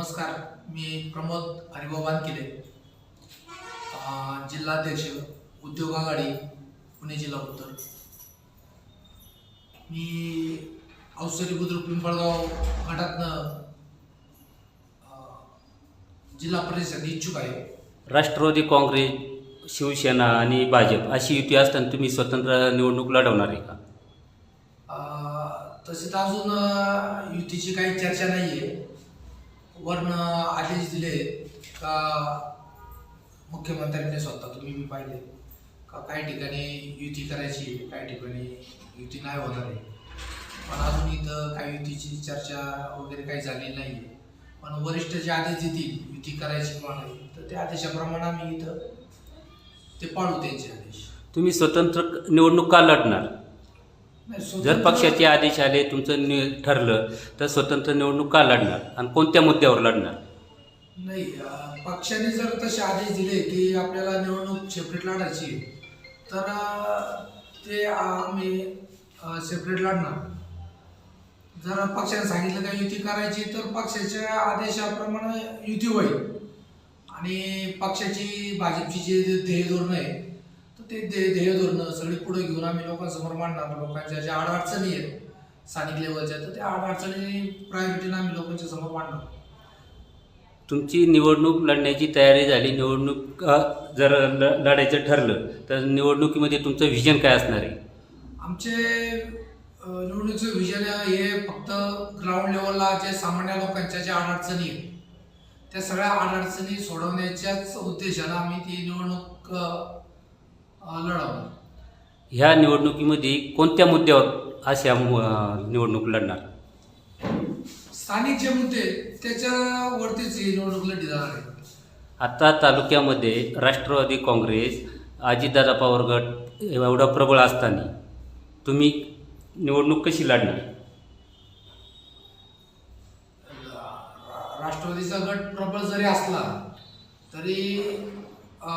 नमस्कार मी प्रमोद हरिभाऊ बानकिले अं, जिल्हाध्यक्ष उद्योग आघाडी पुणे जिल्हा उत्तर. मी अवसरी बुद्रुक पिंपळगाव गटातनं जिल्हा परिषद इच्छुक आहे. राष्ट्रवादी काँग्रेस शिवसेना आणि भाजप अशी युती असताना तुम्ही स्वतंत्र निवडणूक लढवणार आहे का? तसे तर अजून युतीची काही चर्चा नाही आहे वर्ण आदेश दिले का मुख्यमंत्र्यांनी स्वतः? तुम्ही मी पाहिले. का काही ठिकाणी युती करायची काही ठिकाणी युती नाही होणार आहे. पण अजून इथं काही युतीची चर्चा वगैरे काही झालेली नाही आहे. पण वरिष्ठ जे आदेश देतील युती करायची किंवा नाही तर त्या आदेशाप्रमाणे आम्ही इथं ते पाळू त्यांचे आदेश. तुम्ही स्वतंत्र निवडणूक का लढणार. जर पक्षाचे आदेश आले तुमचं नि ठरलं तर स्वतंत्र निवडणूक का लढणार? आणि कोणत्या मुद्द्यावर लढणार? नाही अं, पक्षाने जर तसे आदेश दिले की आपल्याला निवडणूक सेपरेट लढायची आहे, तर अं, ते आम्ही सेपरेट लढणार. जर पक्षाने सांगितलं का युती करायची तर पक्षाच्या आदेशाप्रमाणे युती होईल. आणि पक्षाची भाजपची जे ध्येय आहे ते ध्येय ध्येय धोरणं सगळी पुढे घेऊन आम्ही लोकांसमोर मांडणार. लोकांच्या ज्या अडचणी आहेत स्थानिक लेवलच्या तर त्या अडचणी प्रायोरिटीने आम्ही लोकांच्या समोर मांडणार. तुमची निवडणूक लढण्याची तयारी झाली. निवडणूक जर लढायचं ठरलं तर निवडणुकीमध्ये तुमचं व्हिजन काय असणार आहे? आमचे निवडणुकीचं विजन हे फक्त ग्राउंड लेवलला जे सामान्य लोकांच्या ज्या अडचणी आहेत त्या सगळ्या अडचणी सोडवण्याच्याच उद्देशानं आम्ही ती निवडणूक लढवणार ह्या निवडणुकीमध्ये कोणत्या मुद्द्यावर अशा निवडणूक लढणार? स्थानिक जे मुद्दे त्याच्यावरतीच ही निवडणूक लढली जाणार आहे. आता तालुक्यामध्ये राष्ट्रवादी काँग्रेस अजितदादा पवार गट एवढा प्रबळ असताना तुम्ही निवडणूक कशी लढणार? रा- राष्ट्रवादीचा गट प्रबळ जरी असला तरी अ,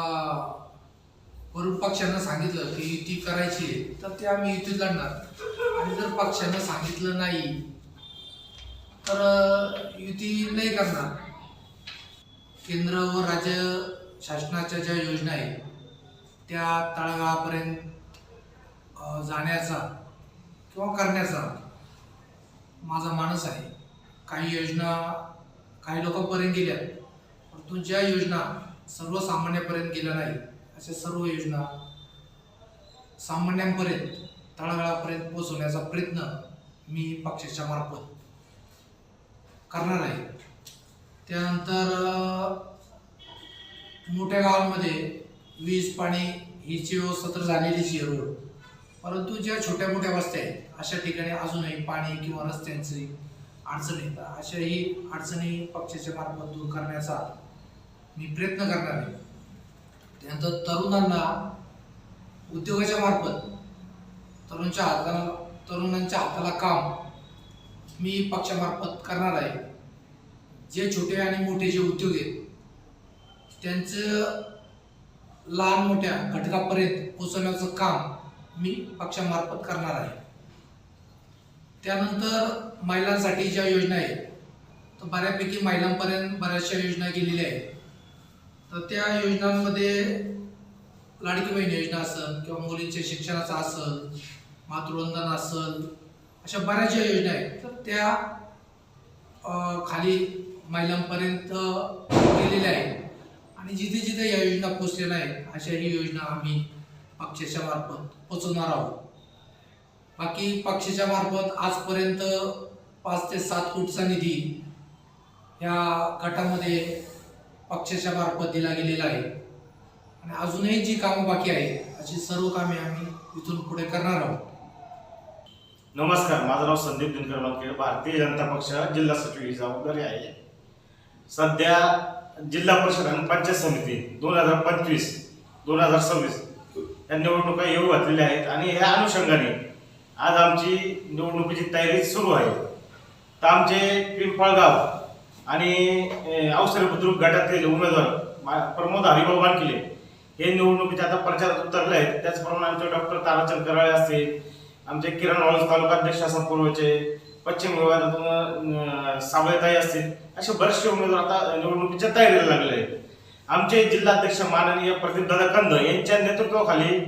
वरून पक्षांना सांगितलं की युती करायची आहे, तर ते आम्ही युतीत लढणार. आणि जर पक्षानं सांगितलं नाही तर युती नाही करणार. केंद्र व राज्य शासनाच्या ज्या योजना आहेत त्या तळागाळापर्यंत जाण्याचा किंवा करण्याचा माझा मानस आहे. काही योजना काही लोकांपर्यंत गेल्या परंतु ज्या योजना सर्वसामान्यापर्यंत गेल्या नाही अशा सर्व योजना सामान्यांपर्यंत तळागाळापर्यंत पोहोचवण्याचा प्रयत्न मी पक्षाच्या मार्फत करणार आहे. त्यानंतर मोठ्या गावांमध्ये वीज पाणी हिची व्यवस्था तर झालेलीच आहे रोड. परंतु ज्या छोट्या मोठ्या वस्त्या आहेत अशा ठिकाणी अजूनही पाणी किंवा रस्त्यांची अडचण येतात अशाही अडचणी पक्षाच्या मार्फत दूर करण्याचा मी प्रयत्न करणार आहे. त्यानंतर तरुणांना उद्योगाच्या मार्फत तरुणच्या हाताला तरुणांच्या हाताला काम मी पक्षामार्फत करणार आहे. जे छोटे आणि मोठे जे उद्योग आहेत त्यांचं लहान मोठ्या घटकापर्यंत पोचवण्याचं काम मी पक्षामार्फत करणार आहे. त्यानंतर महिलांसाठी ज्या योजना आहेत तर बऱ्यापैकी महिलांपर्यंत बऱ्याचशा योजना गेलेल्या आहेत. तर त्या योजनांमध्ये लाडकी बहीण योजना असेल किंवा मुलींच्या शिक्षणाचं असेल मातृवंदन असेल अशा बऱ्याचशा योजना आहेत. तर त्या खाली महिलांपर्यंत गेलेल्या आहेत. आणि जिथे जिथे या योजना पोचलेल्या आहेत अशा ही योजना आम्ही पक्षाच्या मार्फत पोचवणार आहोत. बाकी पक्षाच्या मार्फत आजपर्यंत पाच ते सात कोटीचा निधी या गटामध्ये पक्षाच्या मार्फत दिला गेलेला आहे. आणि अजूनही जी कामं बाकी आहेत अशी सर्व कामे आम्ही इथून पुढे करणार आहोत. नमस्कार माझं नाव संदीप दिनकर वानखेडे भारतीय जनता पक्ष जिल्हा सचिव ही जबाबदारी आहे. सध्या जिल्हा परिषद आणि पंचायत समिती दोन हजार पंचवीस दोन हजार सव्वीस या निवडणुका येऊ घातलेल्या आहेत आणि या अनुषंगाने आज आमची निवडणुकीची तयारी सुरू आहे. तर आमचे पिंपळगाव आणि अवसर बुद्रुक गटातील उमेदवार मा- प्रमोद हरिभाऊ बानकिले हे निवडणुकीच्या आता प्रचारात उतरले आहेत. त्याचप्रमाणे आमचे डॉक्टर ताराचंद कराळे असतील आमचे किरण वाळूस तालुका अध्यक्ष असतात पूर्वचे पश्चिम विभागातून अं, सावळेताई असतील असे बरेचसे उमेदवार आता निवडणुकीच्या तयारीला लागले आहेत. आमचे जिल्हाध्यक्ष माननीय प्रदीप दादा कंद यांच्या नेतृत्वाखाली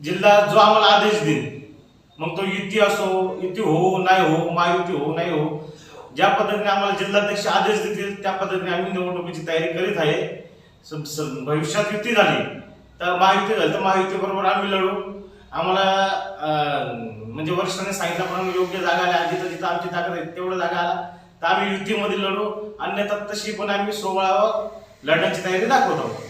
जिल्हा जो आम्हाला आदेश देईल मग तो युती असो युती हो नाही हो महायुती हो नाही हो ज्या पद्धतीने आम्हाला जिल्हाध्यक्ष आदेश देतील त्या पद्धतीने आम्ही निवडणुकीची तयारी करीत आहे. स- भविष्यात युती झाली तर महायुती झाली तर महायुती बरोबर आम्ही लढू. आम्हाला म्हणजे वरिष्ठांनी सांगितल्याप्रमाणे योग्य जागा आल्या जिथं जिथं आमची ताकद आहे तेवढं जागा आला. तर आम्ही युतीमध्ये लढू. अन्यथा तशी पण आम्ही सोहळावर लढण्याची तयारी दाखवत. आहोत